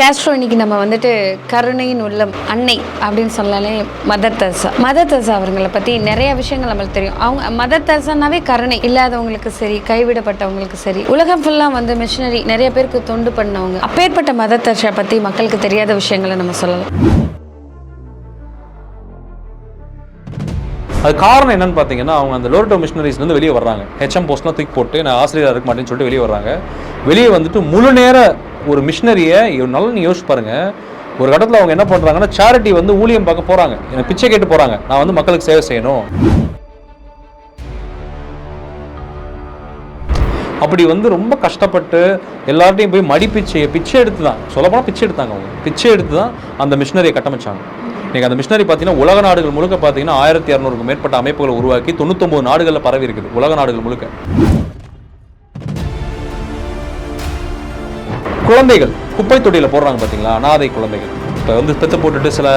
Castro இன்னைக்கு நம்ம வந்துட்டு கருணையின் உள்ளம் அன்னை அப்படின்னு சொன்னாலே மதர் தர்சா மதர் தர்சா அவர்களை பற்றி நிறைய விஷயங்கள் நம்மளுக்கு தெரியும். அவங்க மதர் தர்சானாவே கருணை. இல்லாதவங்களுக்கு சரி கைவிடப்பட்டவங்களுக்கு சரி உலகம் ஃபுல்லாக வந்து மிஷினரி நிறைய பேருக்கு தொண்டு பண்ணவங்க. அப்பேற்பட்ட மதர் தர்ஷா பற்றி மக்களுக்கு தெரியாத விஷயங்களை நம்ம சொல்லலாம். அது காரணம் என்னன்னு பார்த்தீங்கன்னா அவங்க அந்த லோரட்டோ மிஷினரிஸ்லேருந்து வெளியே வர்றாங்க. ஹெச்எம் போஸ்ட்லாம் தூக்கி போட்டு நான் ஆசிரியராக இருக்க மாட்டேன்னு சொல்லிட்டு வெளியே வர்றாங்க. வெளியே வந்துட்டு முழு நேர ஒரு மிஷினரியை நல்லா நீ யோசிச்சு பாருங்க. ஒரு இடத்துல அவங்க என்ன பண்ணுறாங்கன்னா சேரிட்டி வந்து ஊழியம் பார்க்க போகிறாங்க எனக்கு பிச்சை கேட்டு போகிறாங்க நான் வந்து மக்களுக்கு சேவை செய்யணும். அப்படி வந்து ரொம்ப கஷ்டப்பட்டு எல்லார்ட்டையும் போய் மடி பிச்சை பிச்சை எடுத்து தான் சொல்லப்போனால் பிச்சை எடுத்தாங்க அவங்க. பிச்சை எடுத்து தான் அந்த மிஷினரியை கட்டமைச்சாங்க. நீங்கள் அந்த மிஷினரி பார்த்தீங்கன்னா உலக நாடுகள் முழுக்க பார்த்தீங்கன்னா ஆயிரத்தி இரநூறுக்கு மேற்பட்ட அமைப்புகளை உருவாக்கி தொண்ணூத்தொம்பது நாடுகளில் பரவி இருக்குது உலக நாடுகள் முழுக்க. குழந்தைகள் குப்பை தொட்டியில் போடுறாங்க பார்த்தீங்களா அனாதை குழந்தைகள். இப்போ வந்து பெத்து போட்டுட்டு சில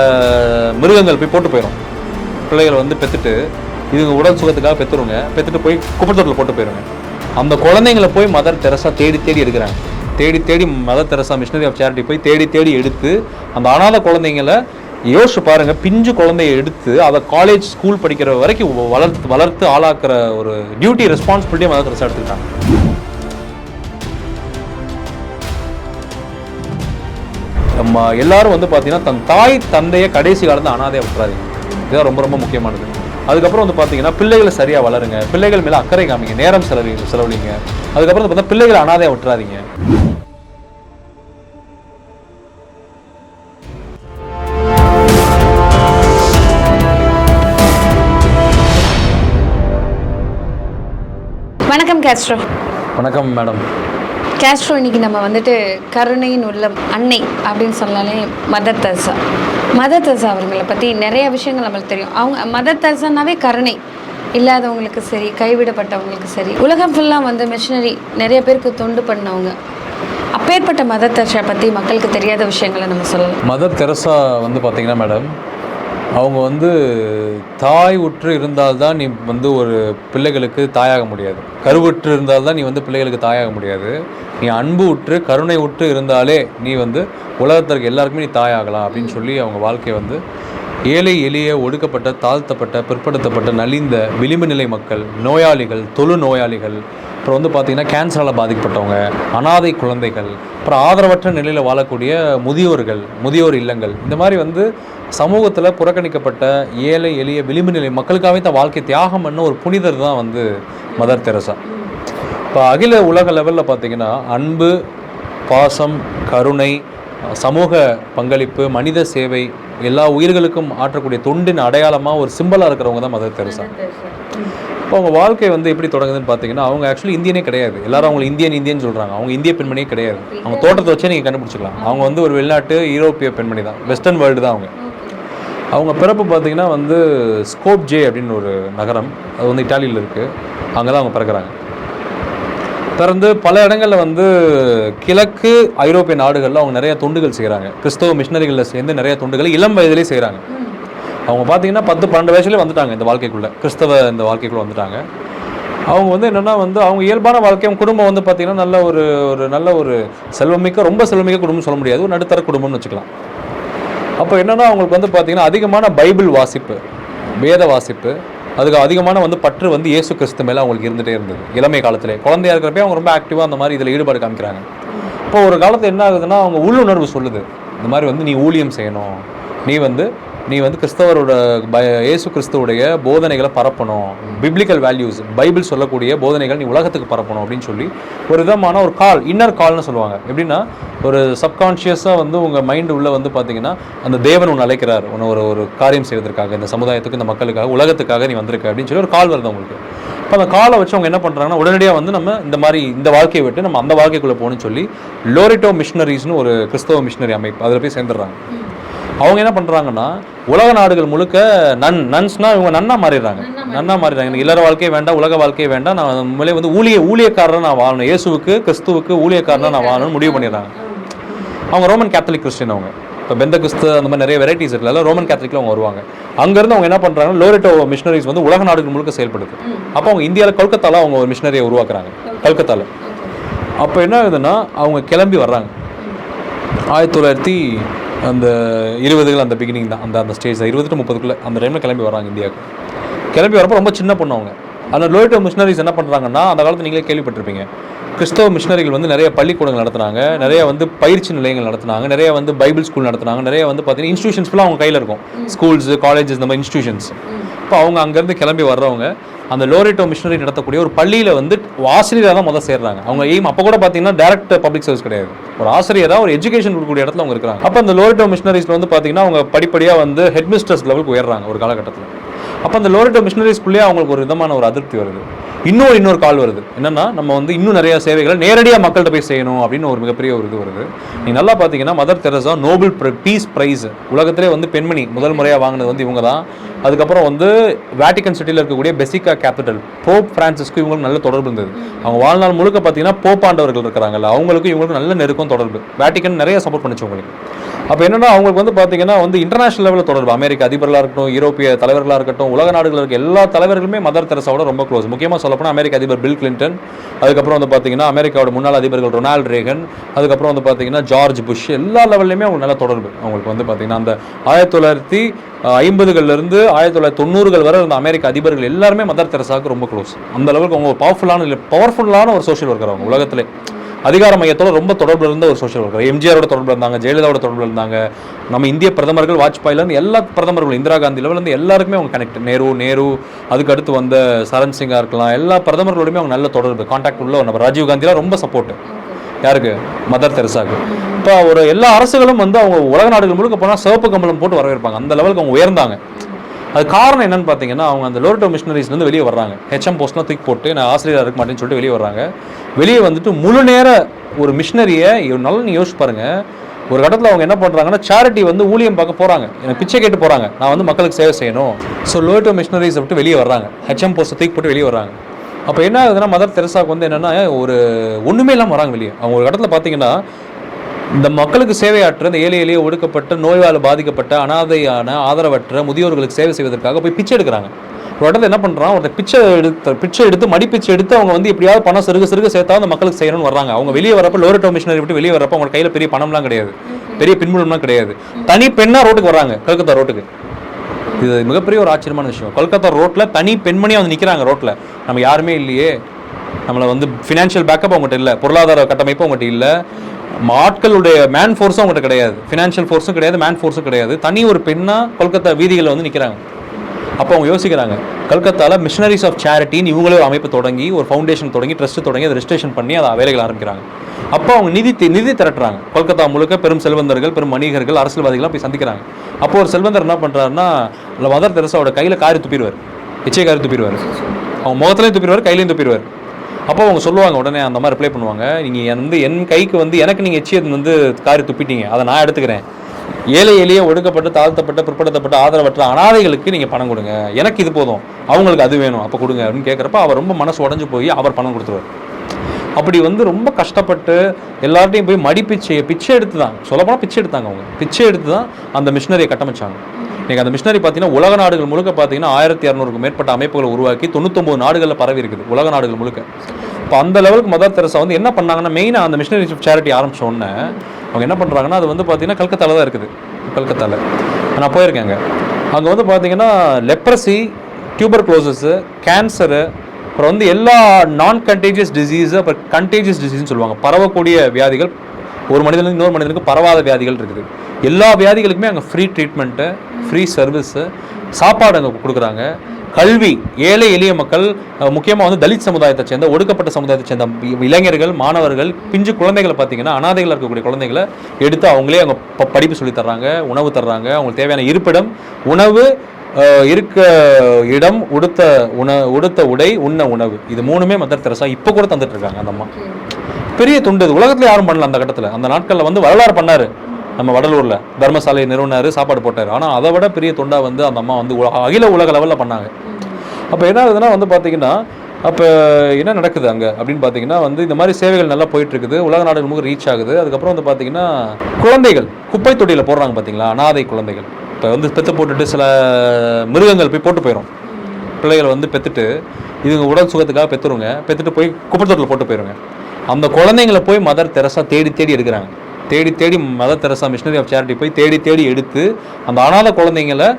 மிருகங்கள் போய் போட்டு போயிடும் பிள்ளைகள் வந்து பெத்துட்டு இதுங்க உடல் சுகத்துக்காக பெற்றுருங்க பெற்றுட்டு போய் குப்பை தொட்டியில் போட்டு போயிடுங்க அந்த குழந்தைங்களை போய் மதர் தெரசா தேடி தேடி எடுக்கிறாங்க. தேடி தேடி Mother Teresa Missionary of Charity போய் தேடி தேடி எடுத்து அந்த அனாதை குழந்தைங்களை யோசிச்சு பாருங்கள் பிஞ்சு குழந்தைய எடுத்து அதை காலேஜ் ஸ்கூல் படிக்கிற வரைக்கும் வளர்த்து வளர்த்து ஆளாக்குற ஒரு டியூட்டி ரெஸ்பான்சிபிலிட்டியை மதர் தெரசா எடுத்துக்கிட்டாங்க. எல்லாரும் வந்து பார்த்தீங்கன்னா தன் தாய் தந்தையை கடைசி காலத்தில் அனாதையாக விட்டுறாதீங்க. இதுதான் ரொம்ப ரொம்ப முக்கியமானது. அதுக்கப்புறம் வந்து பார்த்தீங்கன்னா பிள்ளைகளை சரியாக வளருங்க. பிள்ளைகள் மேலே அக்கறை காமிங்க. நேரம் செலவி செலவழிங்க. அதுக்கப்புறம் வந்து பார்த்தா பிள்ளைகளை அனாதையாக விட்டுறாதீங்க. வணக்கம் கேஸ்ட்ரோ. வணக்கம் மேடம். கேஸ்ட்ரோ இன்றைக்கி நம்ம வந்துட்டு கருணையின் உள்ள அன்னை அப்படின்னு சொன்னாலே மதர் தெரசா. மதர் தெரசா அவர்களை பற்றி நிறைய விஷயங்கள் நம்மளுக்கு தெரியும். அவங்க மதர் தெரசானாவே கருணை. இல்லாதவங்களுக்கு சரி கைவிடப்பட்டவங்களுக்கு சரி உலகம் ஃபுல்லாக வந்து மிஷினரி நிறைய பேருக்கு தொண்டு பண்ணவங்க. அப்பேற்பட்ட மதர் தெரசா பற்றி மக்களுக்கு தெரியாத விஷயங்களை நம்ம சொல்லலாம். மதர் தெரசா வந்து பார்த்தீங்கன்னா மேடம் அவங்க வந்து தாய் உற்று இருந்தால்தான் நீ வந்து ஒரு பிள்ளைகளுக்கு தாயாக முடியாது. கருவுற்று இருந்தால்தான் நீ வந்து பிள்ளைகளுக்கு தாயாக முடியாது. நீ அன்பு உற்று கருணை உற்று இருந்தாலே நீ வந்து உலகத்திற்கு எல்லாருக்குமே நீ தாயாகலாம் அப்படின்னு சொல்லி அவங்க வாழ்க்கையை வந்து ஏழை எளிய ஒடுக்கப்பட்ட தாழ்த்தப்பட்ட பிற்படுத்தப்பட்ட நலிந்த விளிம்பு நிலை மக்கள் நோயாளிகள் தொழு நோயாளிகள் அப்புறம் வந்து பார்த்திங்கன்னா கேன்சரால் பாதிக்கப்பட்டவங்க அனாதை குழந்தைகள் அப்புறம் ஆதரவற்ற நிலையில் வாழக்கூடிய முதியோர்கள் முதியோர் இல்லங்கள். இந்த மாதிரி வந்து சமூகத்தில் புறக்கணிக்கப்பட்ட ஏழை எளிய விளிம்பு நிலை மக்களுக்காகவே தான் வாழ்க்கை தியாகம் பண்ண ஒரு புனிதர் தான் வந்து மதர் தெரசா. இப்போ அகில உலக லெவலில் பார்த்திங்கன்னா அன்பு பாசம் கருணை சமூக பங்களிப்பு மனித சேவை எல்லா உயிர்களுக்கும் ஆற்றக்கூடிய தொண்டின் அடையாளமாக ஒரு சிம்பலாக இருக்கிறவங்க தான் மதர் தெரசா. இப்போ அவங்க வாழ்க்கை வந்து எப்படி தொடங்குதுன்னு பார்த்தீங்கன்னா அவங்க ஆக்சுவலி இந்தியனே கிடையாது. எல்லாரும் அவங்க இந்தியன் இந்தியன் சொல்கிறாங்க அவங்க இந்திய பெண்மணியே கிடையாது. அவங்க தோட்டத்தை வச்சே நீங்கள் கண்டுபிடிச்சிக்கலாம். அவங்க வந்து ஒரு வெளிநாட்டு யூரோப்பிய பெண்மணி தான். வெஸ்டர்ன் வேர்ல்டு தான் அவங்க. அவங்க பிறப்பு பார்த்தீங்கன்னா வந்து ஸ்கோப் ஜே அப்படின்னு ஒரு நகரம். அது வந்து இட்டாலியில் இருக்குது அங்கே தான் அவங்க பிறக்கிறாங்க. பிறந்து பல இடங்களில் வந்து கிழக்கு ஐரோப்பிய நாடுகளில் அவங்க நிறைய தொண்டுகள் செய்கிறாங்க கிறிஸ்தவ மிஷினரிகளில் சேர்ந்து நிறைய தொண்டுகளை இளம் வயதிலே செய்கிறாங்க அவங்க பார்த்தீங்கன்னா பத்து பன்னெண்டு வயசுலேயே வந்துட்டாங்க இந்த வாழ்க்கைக்குள்ளே. கிறிஸ்தவ இந்த வாழ்க்கைக்குள்ளே வந்துட்டாங்க. அவங்க வந்து என்னென்னா வந்து அவங்க இயல்பான வாழ்க்கை அவங்க குடும்பம் வந்து பார்த்திங்கன்னா நல்ல ஒரு ஒரு நல்ல ஒரு செல்வமிக்க ரொம்ப செல்வமிக்க குடும்பம் சொல்ல முடியாது. ஒரு நடுத்தர குடும்பம்னு வச்சுக்கலாம். அப்போ என்னென்னா அவங்களுக்கு வந்து பார்த்திங்கன்னா அதிகமான பைபிள் வாசிப்பு வேத வாசிப்பு அதுக்கு அதிகமான வந்து பற்று வந்து இயேசு கிறிஸ்து மேலே அவங்களுக்கு இருந்துகிட்டே இருந்தது. இளமை காலத்திலே. குழந்தையா இருக்கிறப்பே அவங்க ரொம்ப ஆக்டிவாக அந்த மாதிரி இதில் ஈடுபாடு காமிக்கிறாங்க. இப்போ ஒரு காலத்தில் என்ன ஆகுதுன்னா அவங்க உள்ளுணர்வு சொல்லுது. இந்த மாதிரி வந்து நீ ஊழியம் செய்யணும். நீ வந்து நீ வந்து கிறிஸ்தவரோட பய இயேசு கிறிஸ்துவோடைய போதனைகளை பரப்பணும். பிப்ளிக்கல் வேல்யூஸ் பைபிள் சொல்லக்கூடிய போதனைகள் நீ உலகத்துக்கு பரப்பணும் அப்படின்னு சொல்லி ஒரு விதமான ஒரு கால் இன்னர் கால்னு சொல்லுவாங்க. எப்படின்னா ஒரு சப்கான்ஷியஸாக வந்து உங்கள் மைண்டு உள்ளே வந்து பார்த்தீங்கன்னா அந்த தேவன் ஒன்று அழைக்கிறார். ஒன்று ஒரு ஒரு காரியம் செய்வதற்காக இந்த சமுதாயத்துக்கு இந்த மக்களுக்காக உலகத்துக்காக நீ வந்திருக்க அப்படின்னு சொல்லி ஒரு கால் வருது உங்களுக்கு இப்போ அந்த காலை வச்சு அவங்க என்ன பண்ணுறாங்கன்னா உடனடியாக வந்து நம்ம இந்த மாதிரி இந்த வாழ்க்கையை விட்டு நம்ம அந்த வாழ்க்கைக்குள்ளே போகணும்னு சொல்லி லோரிட்டோ மிஷினரிஸ்னு ஒரு கிறிஸ்தவ மிஷினரி அமைப்பு அதில் போய் சேர்ந்துடுறாங்க. அவங்க என்ன பண்ணுறாங்கன்னா உலக நாடுகள் முழுக்க நன் நன்ஸ்னா இவங்க நன்னா மாறிடுறாங்க. நன்னா மாறிடுறாங்க. எனக்கு இல்லற வாழ்க்கையே வேண்டாம் உலக வாழ்க்கையே வேண்டாம். நான் உண்மையிலே வந்து ஊழிய ஊழியக்காரராக நான் வாழணும். இயேசுவுக்கு கிறிஸ்துவுக்கு ஊழியக்காரனாக நான் வாழணும்னு முடிவு பண்ணிடுறாங்க. அவங்க ரோமன் கேத்தலிக் கிறிஸ்டின் அவங்க. இப்போ பெந்த கிறிஸ்து அந்த மாதிரி நிறைய வெரைட்டிஸ் இருக்குல்ல ரோமன் கேத்தலிக்ல அவங்க வருவாங்க. அங்கேருந்து அவங்க என்ன பண்ணுறாங்க லோரிட்டோ மிஷினரிஸ் வந்து உலக நாடுகள் முழுக்க செயல்படுது. அப்போ அவங்க இந்தியாவில் கொல்கத்தால அவங்க ஒரு மிஷினரியை உருவாக்குறாங்க. கல்கத்தால. அப்போ என்ன ஆகுதுன்னா அவங்க கிளம்பி வர்றாங்க. ஆயிரத்தி தொள்ளாயிரத்தி அந்த இருபதுகள் அந்த பிகினிங் தான். அந்த அந்த ஸ்டேஜ் இருபது டு முப்பதுக்குள்ளே அந்த டைமில் கிளம்பி வராங்க இந்தியாவுக்கு. கிளம்பி வரப்போ ரொம்ப சின்ன பொண்ணு அவங்க. அதில் லோய்டோ மிஷினரிஸ் என்ன பண்ணுறாங்கன்னா அந்த காலத்தில் நீங்களே கேள்விப்பட்டிருப்பீங்க. கிறிஸ்தவ மிஷினரிகள் வந்து நிறைய பள்ளிக்கூடங்கள் நடத்துனாங்க. நிறைய வந்து பயிற்சி நிலையங்கள் நடத்துனாங்க. நிறைய வந்து பைபிள் ஸ்கூல் நடத்துனாங்க. நிறைய வந்து பார்த்தீங்கன்னா இன்ஸ்டியூஷன்ஸ் ஃபுல்லாக அவங்க கையில் இருக்கும். ஸ்கூல்ஸ் காலேஜஸ் இந்த மாதிரி இன்ஸ்டியூஷன்ஸ் இப்போ அவங்க அங்கேருந்து கிளம்பி வர்றவங்க அந்த லோரேட்டோ மிஷினரி நடத்தக்கூடிய ஒரு பள்ளியில் வந்து ஆசிரியராக தான் முதல் சேர்றாங்க. அவங்க எய்ம் அப்போ கூட பார்த்தீங்கன்னா டேரக்ட் பப்ளிக் சர்வீஸ் கிடையாது. ஒரு ஆசிரியராக ஒரு எஜுகேஷன் கொடுக்கக்கூடிய இடத்துல அவங்க இருக்கிறாங்க. அப்போ அந்த லோரேட்டோ மிஷினரிஸ்ல வந்து பார்த்தீங்கன்னா அவங்க படிப்படியாக வந்து ஹெட் மிஸ்டர்ஸ் லெவலுக்கு உயர்றாங்க ஒரு காலகட்டத்தில். அப்போ அந்த லோரேட்டோ மிஷினரிஸ்குள்ளேயே அவங்களுக்கு ஒரு விதமான ஒரு அதிருப்தி வருது. இன்னொரு இன்னொரு கால் வருது. என்னென்னா நம்ம வந்து இன்னும் நிறைய சேவைகளை நேரடியாக மக்கள்கிட்ட போய் செய்யணும் அப்படின்னு ஒரு மிகப்பெரிய ஒரு இது வருது. நீ நல்லா பார்த்தீங்கன்னா Mother Teresa Nobel peace prize உலகத்திலே வந்து பெண்மணி முதல் முறையாக வாங்கினது வந்து இவங்க தான். அதுக்கப்புறம் வந்து வேட்டிகன் சிட்டியில் இருக்கக்கூடிய பெசிகா கேபிட்டல் போப் பிரான்சிஸ்க்கு இவங்களுக்கு நல்ல தொடர்பு இருந்தது. அவங்க வாழ்நாள் முழுக்க பார்த்தீங்கன்னா போப்பாண்டவர்கள் இருக்கிறாங்கல்ல அவங்களுக்கும் இவங்களுக்கு நல்ல நெருக்கம் தொடர்பு. வேட்டிகன் நிறைய சப்போர்ட் பண்ணிச்சு உங்களுக்கு. அப்போ என்னன்னா அவங்களுக்கு வந்து பார்த்தீங்கன்னா வந்து இன்டர்நேஷனல் லெவலில் தொடர்பு. அமெரிக்க அதிபர்களாக இருக்கட்டும் யூரோப்பிய தலைவர்களாக இருக்கட்டும் உலக நாடுகளில் இருக்க எல்லா தலைவர்களுமே மதர் தெரசாவோட ரொம்ப க்ளோஸ் முக்கியமாக சொல்லப்போனால் அமெரிக்க அதிபர் பில் கிளின்டன் அதுக்கப்புறம் வந்து பார்த்தீங்கன்னா அமெரிக்காவோட முன்னாள் அதிபர்கள் ரொனால்ட் ரேகன் அதுக்கப்புறம் வந்து பார்த்தீங்கன்னா ஜார்ஜ் புஷ். எல்லா லெவல்லையுமே அவங்க நல்ல தொடர்பு. அவங்களுக்கு வந்து பார்த்தீங்கன்னா அந்த ஆயிரத்தி தொள்ளாயிரத்தி ஐம்பதுகள்லேருந்து ஆயிரத்தி தொள்ளாயிரத்தி தொண்ணூறுகள் வரை இருந்த அமெரிக்க அதிபர்கள் எல்லாருமே மதர் தெரசாவுக்கு ரொம்ப க்ளோஸ் அந்த அளவுக்கு அவங்க பவர்ஃபுல்லான இல்லை பவர்ஃபுல்லான ஒரு சோஷியல் ஒர்க்கர் அவங்க உலகத்திலே. அதிகார மையத்தோட ரொம்ப தொடர்பு இருந்த ஒரு சோஷியல் ஒர்க்கர் எம்ஜிஆரோட தொடர்பு இருந்தாங்க ஜெயலலிதாவோட தொடர்பு இருந்தாங்க. நம்ம இந்திய பிரதமர்கள் வாஜ்பாயிலேருந்து எல்லா பிரதமர்களும் இந்திரா காந்தி லெவலேருந்து எல்லாருக்குமே அவங்க கனெக்ட் நேரு நேரு அதுக்கு அடுத்து வந்த சரண் சிங்காக இருக்கலாம் எல்லா பிரதமர்களோடையுமே அவங்க நல்ல தொடர்பு கான்டாக்ட் உள்ள நம்ம ராஜீவ் காந்திலாம் ரொம்ப சப்போர்ட் யாருக்கு? மதர் தெரசாக்கு. இப்போ ஒரு எல்லா அரசுகளும் வந்து அவங்க உலக நாடுகள் முழுக்க போனால் சிவப்பு கம்பளம் போட்டு வரவேற்பாங்க. அந்த லெவலுக்கு அவங்க உயர்ந்தாங்க. அது காரணம் என்னன்னு பார்த்தீங்கன்னா அவங்க அந்த லோரிட்டோ மிஷினரிஸ்லேருந்து வெளியே வர்றாங்க. ஹெச்எம் போஸ்ட்லாம் தூக்கி போட்டு நான் ஆசிரியராக இருக்க மாட்டேன்னு சொல்லிட்டு வெளியே வர்றாங்க. வெளியே வந்துட்டு முழு நேர ஒரு மிஷினரியை நல்லா நீ யோசிச்சு பாருங்கள் ஒரு கட்டத்தில் அவங்க என்ன பண்ணுறாங்கன்னா சேரிட்டி வந்து ஊழியம் பார்க்க போகிறாங்க எனக்கு பிச்சை கேட்டு போகிறாங்க நான் வந்து மக்களுக்கு சேவை செய்யணும். ஸோ லோரிட்டோ மிஷினரிஸ் விட்டு வெளியே வர்றாங்க. ஹெச்எம் போஸ்ட்டை தூக்கி போட்டு வெளியே வர்றாங்க. அப்போ என்ன ஆகுதுன்னா மதர் தெரசாவுக்கு வந்து என்னென்னா ஒரு ஒன்றுமே இல்லாமல் வராங்க வெளியே. அவங்க ஒரு இடத்துல பார்த்தீங்கன்னா இந்த மக்களுக்கு சேவையாற்ற இந்த ஏழை எளிய ஒடுக்கப்பட்ட நோய்வால் பாதிக்கப்பட்ட அனாதையான ஆதரவற்ற முதியோர்களுக்கு சேவை செய்வதற்காக போய் பிச்சை எடுக்கிறாங்க. ஒரு என்ன பண்ணுறான் ஒருத்தர் பிச்சை எடுத்து பிச்சை எடுத்து மடிப்பிச்சை எடுத்து அவங்க வந்து எப்படியாவது பணம் சிறுக சிறுக சேர்த்தா அந்த மக்களுக்கு செய்யணும்னு வர்றாங்க. அவங்க வெளியே வரப்போ லோரட்டோ மிஷினரி விட்டு வெளியே வரப்போ அவங்க கையில் பெரிய பணம்லாம் கிடையாது. பெரிய பின்புலம்லாம் கிடையாது. தனி பெண்ணாக ரோட்டுக்கு வர்றாங்க கல்கத்தா ரோட்டுக்கு. இது மிகப்பெரிய ஒரு ஆச்சரியமான விஷயம். கொல்கத்தா ரோட்டில் தனி பெண்மணியாக வந்து நிற்கிறாங்க ரோட்டில் நம்ம யாருமே இல்லையே. நம்மளை வந்து ஃபினான்ஷியல் பேக்கப் அவங்ககிட்ட இல்லை. பொருளாதார கட்டமைப்பு அவங்ககிட்ட இல்லை. ஆட்களுடைய மேன் ஃபோர்ஸும் அவங்ககிட்ட கிடையாது. ஃபினான்ஷியல் ஃபோர்ஸும் கிடையாது மேன் ஃபோர்ஸும் கிடையாது. தனி ஒரு பெண்ணாக கொல்கத்தா வீதிகளில் வந்து நிற்கிறாங்க அப்போ அவங்க யோசிக்கிறாங்க கல்கத்தாவில் மிஷனரிஸ் ஆஃப் சேரிட்டின்னு இவங்களே ஒரு அமைப்பு தொடங்கி ஒரு ஃபவுண்டேஷன் தொடங்கி ட்ரஸ்ட் தொடங்கி அதை ரெஜிஸ்ட்ரேஷன் பண்ணி அதை வேலைகள் ஆரம்பிக்கிறாங்க. அப்போ அவங்க நிதி நிதி திரட்டுறாங்க. கொல்கத்தா முழுக்க பெரும் செல்வந்தர்கள் பெரும் வணிகர்கள் அரசியல்வாதிகள்லாம் போய் சந்திக்கிறாங்க. அப்போ ஒரு செல்வந்தர் என்ன பண்ணுறாருன்னா மதர் தெரசாவோட கையில் காரி துப்பிடுவார். இச்சை காரி துப்பிடுவார். அவங்க முகத்துலேயும் துப்பிடுவார் கையிலையும் துப்பிடுவார். அப்போ அவங்க சொல்லுவாங்க உடனே அந்த மாதிரி ரிப்ளை பண்ணுவாங்க. நீங்கள் வந்து என் கைக்கு வந்து எனக்கு நீங்கள் எச்சி வந்து காரி துப்பிட்டீங்க. அதை நான் எடுத்துக்கிறேன். ஏழை எளிய ஒடுக்கப்பட்டு தாழ்த்தப்பட்ட பிற்படுத்தப்பட்ட ஆதரவற்ற அனாதைகளுக்கு நீங்கள் பணம் கொடுங்க. எனக்கு இது போதும். அவங்களுக்கு அது வேணும். அப்போ கொடுங்க அப்படின்னு கேட்குறப்ப அவர் ரொம்ப மனசு உடஞ்சு போய் அவர் பணம் கொடுத்துருவார். அப்படி வந்து ரொம்ப கஷ்டப்பட்டு எல்லார்ட்டையும் போய் மடி பிச்சை பிச்சை எடுத்து தான் சொல்லப்போனால் பிச்சை எடுத்தாங்க அவங்க. பிச்சை எடுத்து தான் அந்த மிஷினரியை கட்டமைச்சாங்க. இன்னைக்கு அந்த மிஷினரி பார்த்தீங்கன்னா உலக நாடுகள் முழுக்க பார்த்தீங்கன்னா ஆயிரத்தி இரநூறுக்கும் மேற்பட்ட அமைப்புகளை உருவாக்கி தொண்ணூத்தொம்பது நாடுகளில் பரவி இருக்குது உலக நாடுகள் முழுக்க. இப்போ அந்த லெவலுக்கு மதர் தெரசா வந்து என்ன பண்ணாங்கன்னா மெயினாக அந்த மிஷினரி சேரிட்டி ஆரம்பிச்ச அவங்க என்ன பண்ணுறாங்கன்னா அது வந்து பார்த்தீங்கன்னா கல்கத்தால தான் இருக்குது. கல்கத்தாவில் நான் போயிருக்கேங்க. அங்கே வந்து பார்த்தீங்கன்னா லெப்ரசி டியூபர் க்ளோசஸ்ஸு கேன்சரு அப்புறம் வந்து எல்லா நான் கண்டேஜியஸ் டிசீஸ் அப்புறம் கண்டேஜியஸ் டிசீஸ்னு சொல்லுவாங்க. பரவக்கூடிய வியாதிகள் ஒரு மனிதனுக்கு இன்னொரு மனிதனுக்கு பரவாத வியாதிகள் இருக்குது. எல்லா வியாதிகளுக்குமே அங்கே ஃப்ரீ ட்ரீட்மெண்ட்டு ஃப்ரீ சர்வீஸு சாப்பாடு அங்கே கொடுக்குறாங்க. கல்வி ஏழை எளிய மக்கள் முக்கியமாக வந்து தலித் சமுதாயத்தை சேர்ந்த ஒடுக்கப்பட்ட சமுதாயத்தை சேர்ந்த இளைஞர்கள் மாணவர்கள் பிஞ்சு குழந்தைகளை பார்த்தீங்கன்னா அனாதைகள் இருக்கக்கூடிய குழந்தைகளை எடுத்து அவங்களே அவங்க ப- படிப்பு சொல்லித் தர்றாங்க உணவு தர்றாங்க. அவங்களுக்கு தேவையான இருப்பிடம் உணவு இருக்க இடம் உடுத்த உண உடுத்த உடை உண்ண உணவு. இது மூணுமே மதர் தெரசா இப்போ கூட தந்துட்டு இருக்காங்க அந்த அம்மா. பெரிய துண்டு இது. யாரும் பண்ணல அந்த கட்டத்தில். அந்த நாட்களில் வந்து வரலாறு பண்ணார். நம்ம வடலூர்ல தர்மசாலை நிறுவனாரு சாப்பாடு போட்டாரு. ஆனா அதை விட பெரிய தொண்டா வந்து அந்த அம்மா வந்து உலக- அகில உலக லெவல்ல பண்ணாங்க. அப்போ என்ன ஆகுதுன்னா வந்து பார்த்தீங்கன்னா அப்போ என்ன நடக்குது அங்கே? அப்படின்னு பார்த்தீங்கன்னா வந்து இந்த மாதிரி சேவைகள் நல்லா போயிட்டு இருக்குது உலக நாடுகள் முழுக்க ரீச் ஆகுது. அதுக்கப்புறம் வந்து பார்த்தீங்கன்னா குழந்தைகள் குப்பை தொட்டியில் போடுறாங்க பார்த்தீங்களா அனாதை குழந்தைகள். இப்போ வந்து பெத்து போட்டுட்டு சில மிருகங்கள் போய் போட்டு போயிடும் பிள்ளைகள் வந்து பெத்துட்டு இதுங்க உடல் சுகத்துக்காக பெத்துருங்க. பெத்துட்டு போய் குப்பை தொட்டியில் போட்டு போயிருங்க. அந்த குழந்தைங்களை போய் மதர் தெரசா தேடி தேடி எடுக்கிறாங்க. தேடி தேடி மத தெரசா மிஷினரி ஆஃப் சேரிட்டி போய் தேடி தேடி எடுத்து அந்த அனாதை குழந்தைங்களை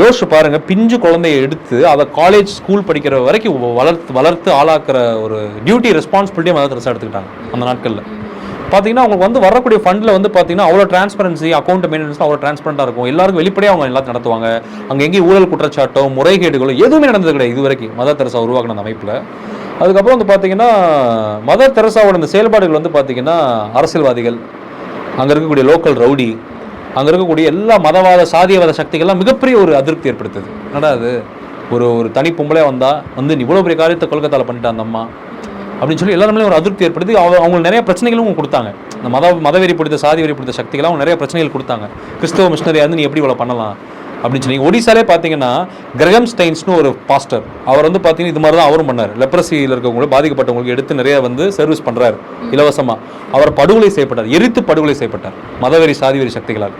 யோசிச்சு பாருங்கள் பிஞ்சு குழந்தைய எடுத்து அதை காலேஜ் ஸ்கூல் படிக்கிற வரைக்கும் வளர்த்து வளர்த்து ஆளாக்குற ஒரு டியூட்டி ரெஸ்பான்சிபிலிட்டியை மதர் தெரசா எடுத்துக்கிட்டாங்க அந்த நாட்களில். பார்த்தீங்கன்னா அவங்களுக்கு வந்து வரக்கூடிய ஃபண்டில் வந்து பார்த்தீங்கன்னா அவ்வளோ டிரான்ஸ்பரன்சி அக்கௌண்ட் மெயின்டெனன்ஸ் அவ்வளோ டிரான்ஸ்பரண்டாக இருக்கும். எல்லாருக்கும் வெளிப்படையாக அவங்க எல்லாத்தையும் நடத்துவாங்க. அங்கே எங்கேயும் ஊழல் குற்றச்சாட்டோ முறைகேடுகளோ எதுவுமே நடந்தது கிடையாது. இது வரைக்கும் மதர் தெரசா உருவாக்கின அந்த அமைப்பில். அதுக்கப்புறம் வந்து பார்த்தீங்கன்னா மதர் தெரசாவோட இந்த செயல்பாடுகள் வந்து பார்த்தீங்கன்னா அரசியல்வாதிகள் அங்கே இருக்கக்கூடிய லோக்கல் ரவுடி அங்கே இருக்கக்கூடிய எல்லா மதவாத சாதியவாத சக்திகள்லாம் மிகப்பெரிய ஒரு அதிருப்தி ஏற்படுத்துது. என்னடா அது ஒரு ஒரு தனி பொம்பளை வந்தால் வந்து இவ்வளோ பெரிய காரியத்தை கொல்கத்தாவில் பண்ணிட்டா அந்த அம்மா? அப்படின்னு சொல்லி எல்லாருமே ஒரு அதிருப்தி ஏற்படுத்தி அவங்க அவங்களுக்கு நிறைய பிரச்சனைகளும் கொடுத்தாங்க. இந்த மத மதவெறி பிடித்த சாதி வெறி பிடித்த சக்திகள் அவங்க நிறைய பிரச்சனைகள் கொடுத்தாங்க. கிறிஸ்தவ மிஷினரியா இருந்து நீ எப்படி இவ்வளோ பண்ணலாம்? அப்படின்னு சொல்லி. ஒடிசாலே பார்த்தீங்கன்னா கிரகம் ஸ்டைன்ஸ்னு ஒரு பாஸ்டர். அவர் வந்து பார்த்தீங்கன்னா இது மாதிரி தான் அவரும் பண்ணார். லெப்ரசியில் இருக்கவங்க பாதிக்கப்பட்டவங்களுக்கு எடுத்து நிறைய வந்து சர்வீஸ் பண்ணுறாரு இலவசமாக அவர் படுகொலை செய்யப்பட்டார் எரித்து படுகொலை செய்யப்பட்டார் மதவெறி சாதி வெறி சக்திகளால்.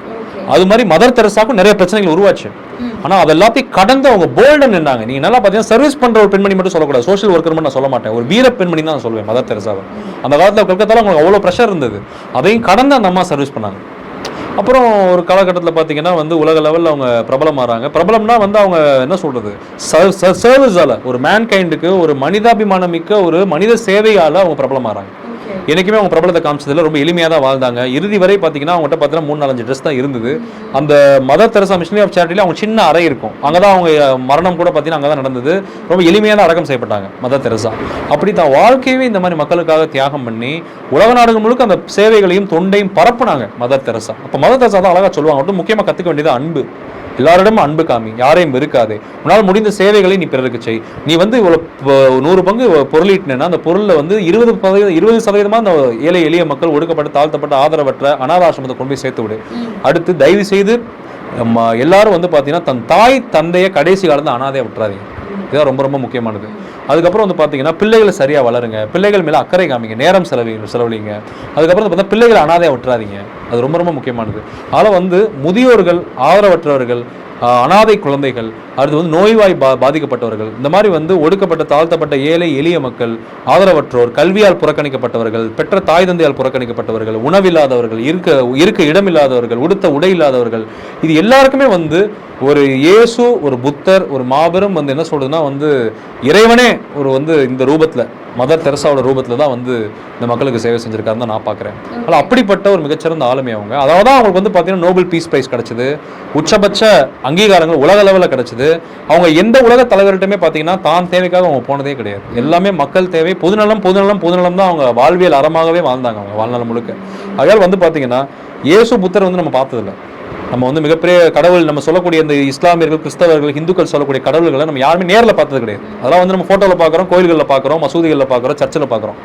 அது மாதிரி மதர் தெரசாக்கும் நிறைய பிரச்சனைகள் உருவாச்சு. ஆனா அது எல்லாத்தையும் கடந்து அவங்க போல்டன் நின்னாங்க. நீங்க நல்லா பாத்தீங்கன்னா சர்வீஸ் பண்ற ஒரு பெண்மணி மட்டும் சொல்லக்கூடாது. சோஷியல் ஒர்க்கர் நான் சொல்ல மாட்டேன். ஒரு வீர பெண்மணி தான் நான் சொல்லுவேன் மதர் தெரசாவை. அந்த காலத்துல கல்கத்தால அவங்களுக்கு அவ்வளவு ப்ரெஷர் இருந்தது. அதையும் கடந்து அந்த அம்மா சர்வீஸ் பண்ணாங்க. அப்புறம் ஒரு காலகட்டத்தில் பார்த்தீங்கன்னா வந்து உலக லெவலில் அவங்க பிரபலமாறாங்க. பிரபலம்னா வந்து அவங்க என்ன சொல்கிறது சர்வீஸால் ஒரு மேன் கைண்டுக்கு ஒரு மனிதாபிமானம் மிக்க ஒரு மனித சேவையால் அவங்க பிரபலமாறாங்க. என்றைக்குமே அவங்க பிரபலத்தை காமிச்சதில் ரொம்ப எளிமையாக தான் வாழ்ந்தாங்க. இறுதி வரை பார்த்தீங்கன்னா அவங்ககிட்ட பார்த்தீங்கன்னா மூணு நாலஞ்சு ட்ரெஸ் தான் இருந்தது. அந்த மதர் தெரசா மிஷினரி ஆஃப் சேரிட்டியில் அவங்க சின்ன அறை இருக்கும். அங்கே தான் அவங்க மரணம் கூட பார்த்தீங்கன்னா அங்கே தான் நடந்தது. ரொம்ப எளிமையாக தான் அடக்கம் செய்யப்பட்டாங்க மதர் தெரசா. அப்படி தான் வாழ்க்கையவே இந்த மாதிரி மக்களுக்காக தியாகம் பண்ணி உலக நாடுகள் முழுக்க அந்த சேவைகளையும் தொண்டையும் பரப்புனாங்க மதர் தெரசா. அப்போ மதர் தெரசா தான் அழகாக சொல்லுவாங்க. மட்டும் முக்கியமாக கற்றுக்க வேண்டியது அன்பு. எல்லாரிடமும் அன்பு காமி யாரையும் வெறுக்காதே. உன்னால் முடிந்த சேவைகளை நீ பிறருக்கு செய். நீ வந்து இவ்வளோ நூறு பங்கு பொருளீட்டினா அந்த பொருளில் வந்து இருபது சதவீதம் இருபது சதவீதமாக அந்த ஏழை எளிய மக்கள் ஒடுக்கப்பட்ட தாழ்த்தப்பட்ட ஆதரவற்ற அனாதாசிரமத்தை கொண்டு போய் சேர்த்து விடு. அடுத்து தயவு செய்து எல்லாரும் வந்து பார்த்தீங்கன்னா தன் தாய் தந்தையை கடைசி காலத்தில் அனாதையை விட்டுறாதீங்க. இதுதான் ரொம்ப ரொம்ப முக்கியமானது. அதுக்கப்புறம் வந்து பார்த்தீங்கன்னா பிள்ளைகளை சரியாக வளருங்க. பிள்ளைகள் மேலே அக்கறை காமிங்க. நேரம் செலவி செலவழிங்க. அதுக்கப்புறம் வந்து பார்த்தா பிள்ளைகளை அனாதையாக விட்டுறாதீங்க. அது ரொம்ப ரொம்ப முக்கியமானது. அதில் வந்து முதியோர்கள் ஆதரவற்றவர்கள் அனாதை குழந்தைகள் அடுத்து வந்து நோய்வாய் பா பாதிக்கப்பட்டவர்கள் இந்த மாதிரி வந்து ஒடுக்கப்பட்ட தாழ்த்தப்பட்ட ஏழை எளிய மக்கள் ஆதரவற்றோர் கல்வியால் புறக்கணிக்கப்பட்டவர்கள் பெற்ற தாய் தந்தையால் புறக்கணிக்கப்பட்டவர்கள் உணவில்லாதவர்கள் இருக்க இருக்க இடமில்லாதவர்கள் உடுத்த உடை இல்லாதவர்கள் இது எல்லாருக்குமே வந்து ஒரு இயேசு ஒரு புத்தர் ஒரு மாபெரும் வந்து என்ன சொல்றதுன்னா வந்து இறைவனே ஒரு வந்து இந்த ரூபத்தில் மதர் தெரசாவோட ரூபத்தில் தான் வந்து இந்த மக்களுக்கு சேவை செஞ்சிருக்காருன்னு தான் நான் பார்க்குறேன். ஆனால் அப்படிப்பட்ட ஒரு மிகச்சிறந்த ஆளுமை அவங்க. அதாவது தான் அவங்களுக்கு வந்து பார்த்தீங்கன்னா நோபல் பீஸ் பிரைஸ் கிடச்சிது. உச்சபட்ச அங்கீகாரங்கள் உலக லெவலில் கிடச்சிது. அவங்க எந்த உலக தலைவர்கிட்டமே பார்த்தீங்கன்னா தான் தேவைக்காக அவங்க போனதே கிடையாது. எல்லாமே மக்கள் தேவை. பொதுநலம் பொதுநலம் பொதுநலம் தான் அவங்க வாழ்வியல் அறமாகவே வாழ்ந்தாங்க அவங்க வாழ்நாள் முழுக்க. அதனால் வந்து பார்த்தீங்கன்னா இயேசு புத்தர் வந்து நம்ம பார்த்ததில்ல. நம்ம வந்து மிகப்பெரிய கடவுள் நம்ம சொல்லக்கூடிய இந்த இஸ்லாமியர்கள் கிறிஸ்தவர்கள் இந்துக்கள் சொல்லக்கூடிய கடவுள்களை நம்ம யாருமே நேரில் பார்த்தது கிடையாது. அதெல்லாம் வந்து நம்ம ஃபோட்டோவில் பார்க்குறோம் கோயில்களில் பார்க்குறோம் மசூதிகளில் பார்க்குறோம் சர்ச்சில் பார்க்குறோம்.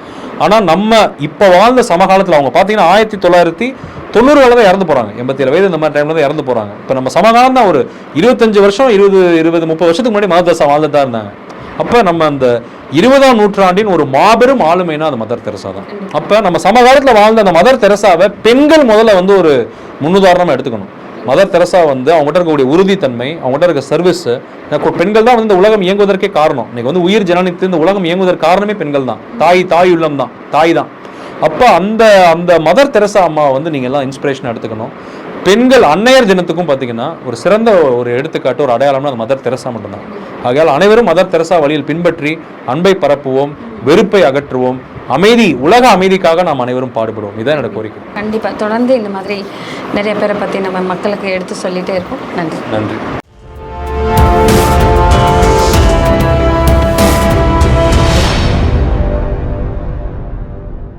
ஆனால் நம்ம இப்போ வாழ்ந்த சமகாலத்தில் அவங்க பார்த்தீங்கன்னா ஆயிரத்தி தொள்ளாயிரத்தி தொண்ணூறுகளில் தான் இறந்து போகிறாங்க எண்பத்தி ஏழு வயது இந்த மாதிரி டைமில் தான் இறந்து போகிறாங்க இப்போ நம்ம சமகாலம் தான் ஒரு இருபத்தஞ்சு வருஷம் இருபது இருபது முப்பது வருஷத்துக்கு முன்னாடி மதரசா வாழ்ந்துட்டு தான் இருந்தாங்க. அப்போ நம்ம அந்த இருபதாம் நூற்றாண்டின் ஒரு மாபெரும் ஆளுமைனா அது மதர் தெரசா தான். அப்போ நம்ம சமகாலத்தில் வாழ்ந்த அந்த மதர் தெரசாவை பெண்கள் முதல்ல வந்து ஒரு முன்னுதாரணமாக எடுத்துக்கணும். மதர் தெரசா வந்து அவங்ககிட்ட இருக்கக்கூடிய உறுதித்தன்மை அவங்ககிட்ட இருக்க சர்வீஸ் பெண்கள் தான் வந்து இந்த உலகம் இயங்குவதற்கே காரணம். இன்னைக்கு வந்து உயிர் ஜனனித்து இந்த உலகம் இயங்குவதற்கு காரணமே பெண்கள் தான். தாய் தாய் உள்ளம் தான். தாய் தான். அப்போ அந்த அந்த மதர் தெரசா அம்மா வந்து நீங்கள் எல்லாம் இன்ஸ்பிரேஷன் எடுத்துக்கணும். பெண்கள் அன்னையர் தினத்துக்கும் பார்த்தீங்கன்னா ஒரு சிறந்த ஒரு எடுத்துக்காட்டு ஒரு அடையாளம்னா அது மதர் தெரசா மட்டும்தான். ஆகையால் அனைவரும் மதர் தெரசா வழியில் பின்பற்றி அன்பை பரப்புவோம் வெறுப்பை அகற்றுவோம் அமைதி உலக அமைதிக்காக நாம் அனைவரும் பாடுபடுவோம். இதான் என்னோட கோரிக்கை. கண்டிப்பாக தொடர்ந்து இந்த மாதிரி நிறைய பேரை பற்றி நம்ம மக்களுக்கு எடுத்து சொல்லிட்டே இருக்கோம் நன்றி. நன்றி.